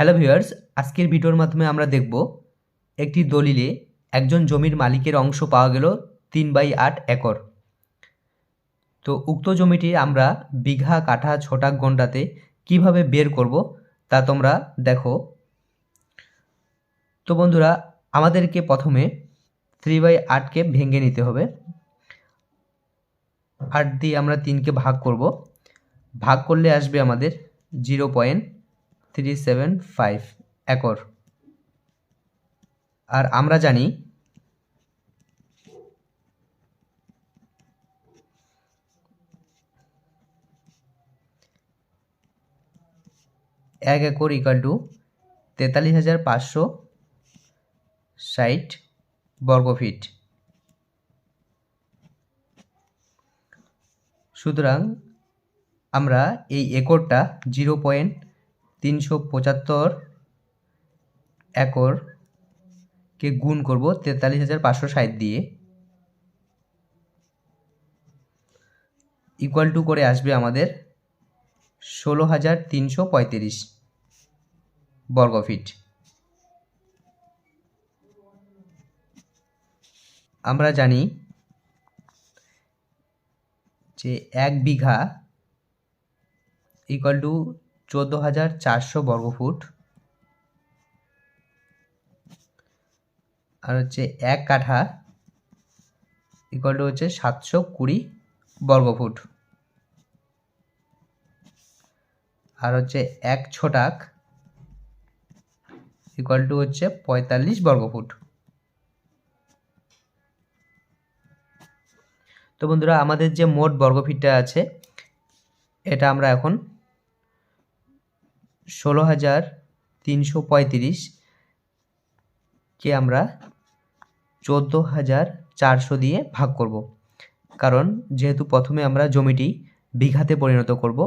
Hello viewers আজকের ভিডিওর মাধ্যমে আমরা দেখব একটি দলিলে একজন জমির মালিকের অংশ পাওয়া গেল তিন বাই আট একর। তো উক্ত জমিটি আমরা বিঘা, কাঠা ছটাক গন্ডাতে কীভাবে বের করব তা তোমরা দেখো। তো বন্ধুরা, আমাদেরকে প্রথমে থ্রি বাই আটকে ভেঙে নিতে হবে। আট দিয়ে আমরা তিনকে ভাগ করব। ভাগ করলে আসবে আমাদের zero point three seven five acre. আর আমরা জানি এক একর ইকাল টু তেতাল্লিশ হাজার পাঁচশো ষাট বর্গফিট সুতরাং আমরা এই একরটা জিরো পয়েন্ট তিনশো পঁচাত্তর একরকে গুণ করব তেতাল্লিশ হাজার পাঁচশো ষাট দিয়ে। ইকুয়াল টু করে আসবে আমাদের ষোলো হাজার তিনশো পঁয়ত্রিশ বর্গফিট আমরা জানি যে এক বিঘা ইকুয়াল টু চোদ্দ হাজার চারশো বর্গফুট। আর হচ্ছে এক কাঠা ইকুয়াল টু হচ্ছে সাতশো কুড়ি বর্গফুট। আর হচ্ছে এক ছোটাক ইকুয়াল টু হচ্ছে পঁয়তাল্লিশ বর্গফুট। তো বন্ধুরা, আমাদের যে মোট বর্গফিটটা আছে, এটা আমরা এখন ষোলো হাজার তিনশো পঁয়ত্রিশ কে আমরা চোদ্দ হাজার চারশো দিয়ে ভাগ করব। কারণ যেহেতু প্রথমে আমরা জমিটি বিঘাতে পরিণত করব,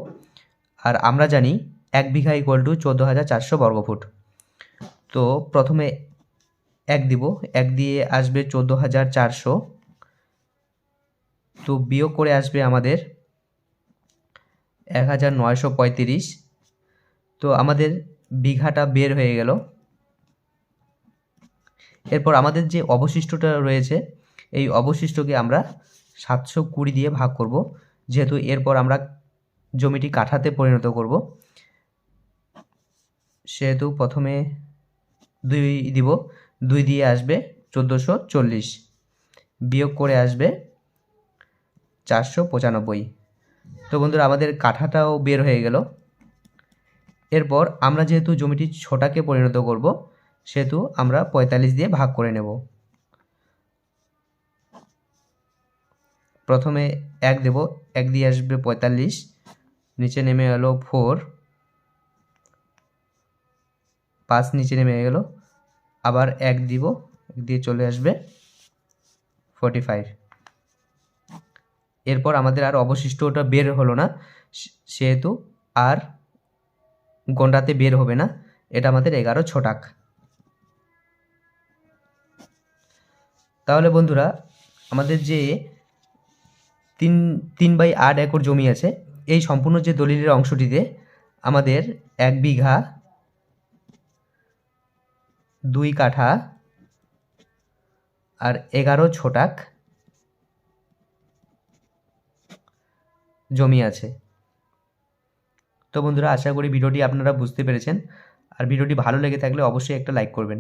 আর আমরা জানি এক বিঘা ইকুয়াল টু চোদ্দ হাজার চারশো বর্গফুট তো প্রথমে এক দিব, এক দিয়ে আসবে চোদ্দ হাজার চারশো। তো বিয়োগ করে আসবে আমাদের এক হাজার নয়শো পঁয়ত্রিশ। তো আমাদের বিঘাটা বের হয়ে গেল। এরপর আমাদের যে অবশিষ্টটা রয়েছে, এই অবশিষ্টকে আমরা সাতশো কুড়ি দিয়ে ভাগ করব। যেহেতু এরপর আমরা জমিটি কাঠাতে পরিণত করব, সেহেতু প্রথমে দুই দিব, দুই দিয়ে আসবে চোদ্দোশো চল্লিশ, বিয়োগ করে আসবে চারশো পঁচানব্বই। তো বন্ধুরা, আমাদের কাঠাটাও বের হয়ে গেল। এরপর আমরা যেহেতু জমিটি ছটাকে পরিণত করব, সেহেতু আমরা পঁয়তাল্লিশ দিয়ে ভাগ করে নেব। প্রথমে এক দেব, এক দিয়ে আসবে পঁয়তাল্লিশ, নিচে নেমে গেল ফোর, পাঁচ নিচে নেমে গেল, আবার এক দিব, এক দিয়ে চলে আসবে ফোর্টি ফাইভ। এরপর আমাদের আর অবশিষ্ট ওটা বের হলো না সেহেতু আর গন্ডাতে বের হবে না। এটা আমাদের এগারো ছটাক। তাহলে বন্ধুরা, আমাদের যে তিন তিন বাই আট একর জমি আছে, এই সম্পূর্ণ যে দলিলের অংশটিতে আমাদের এক বিঘা দুই কাঠা আর এগারো ছোটাক জমি আছে। তো বন্ধুরা, আশা করি ভিডিওটি আপনারা বুঝতে পেরেছেন। আর ভিডিওটি ভালো লেগে থাকলে অবশ্যই একটা লাইক করবেন।